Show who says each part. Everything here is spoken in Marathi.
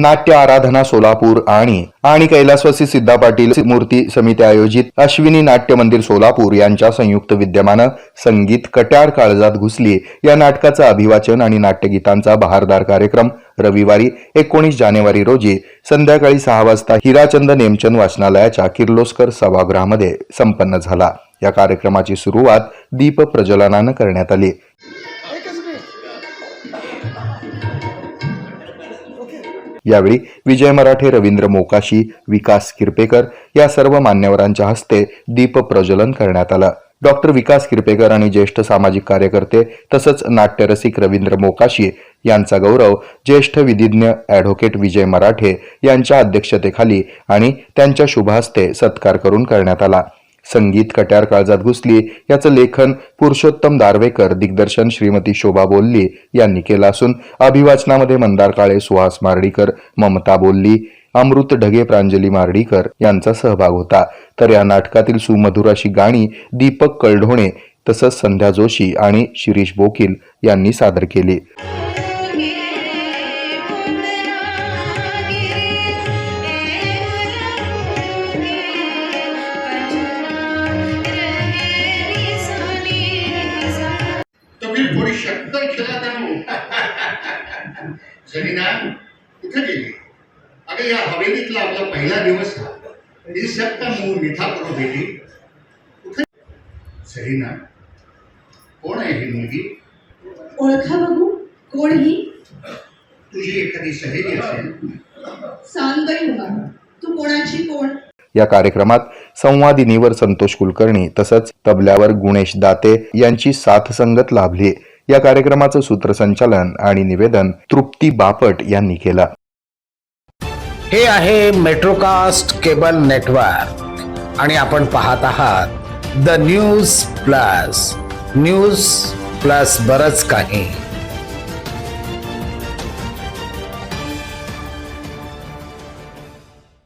Speaker 1: नाट्य आराधना सोलापूर आणि आणि कैलासवासी सिद्धा पाटील मूर्ती समिती आयोजित अश्विनी नाट्य मंदिर सोलापूर यांच्या संयुक्त विद्यमानं संगीत कट्यार काळजात घुसली. या नाटकाचं अभिवाचन आणि नाट्यगीतांचा बहारदार कार्यक्रम रविवारी एकोणीस जानेवारी रोजी संध्याकाळी सहा वाजता हिराचंद नेमचंद वाचनालयाच्या किर्लोस्कर सभागृहामध्ये संपन्न झाला. या कार्यक्रमाची सुरुवात दीप प्रज्वलनानं करण्यात आली. यावेळी विजय मराठे रवींद्र मोकाशी विकास किरपेकर या सर्व मान्यवरांच्या हस्ते दीप प्रज्वलन करण्यात आलं. डॉक्टर विकास किरपेकर आणि ज्येष्ठ सामाजिक कार्यकर्ते तसंच नाट्यरसिक रवींद्र मोकाशी यांचा गौरव ज्येष्ठ विधिज्ञ ॲडव्होकेट विजय मराठे यांच्या अध्यक्षतेखाली आणि त्यांच्या शुभहस्ते सत्कार करून करण्यात आला. संगीत कट्यार काळजात घुसली. याचं लेखन पुरुषोत्तम दारवेकर दिग्दर्शन श्रीमती शोभा बोलली यांनी केलं असून अभिवाचनामध्ये मंदार काळे सुहास मार्डीकर ममता बोलली अमृत ढगे प्रांजली मार्डीकर यांचा सहभाग होता. तर या नाटकातील सुमधुर अशी गाणी दीपक कळढोणे तसंच संध्या जोशी आणि शिरीष बोकील यांनी सादर केली.
Speaker 2: कुठे गेली. अगं या हवेलीतला आपला पहिला दिवस हा. सत्ता मूळ मिठा करू कुठे? सलीना कोण आहे ही मुलगी?
Speaker 3: ओळखा बघू. कोण ही?
Speaker 2: तुझी एखादी सहेली असेल.
Speaker 3: सांग उमा तू कोणाची कोण?
Speaker 1: या कार्यक्रमात संवादिनीवर संतोष कुलकर्णी तसंच तबल्यावर गुणेश दाते यांची साथ संगत लाभली. या कार्यक्रमाचं सूत्रसंचालन आणि निवेदन तृप्ती बापट यांनी केलं.
Speaker 4: हे आहे मेट्रोकास्ट केबल नेटवर्क आणि आपण पाहत आहात the news plus news plus बरच काही.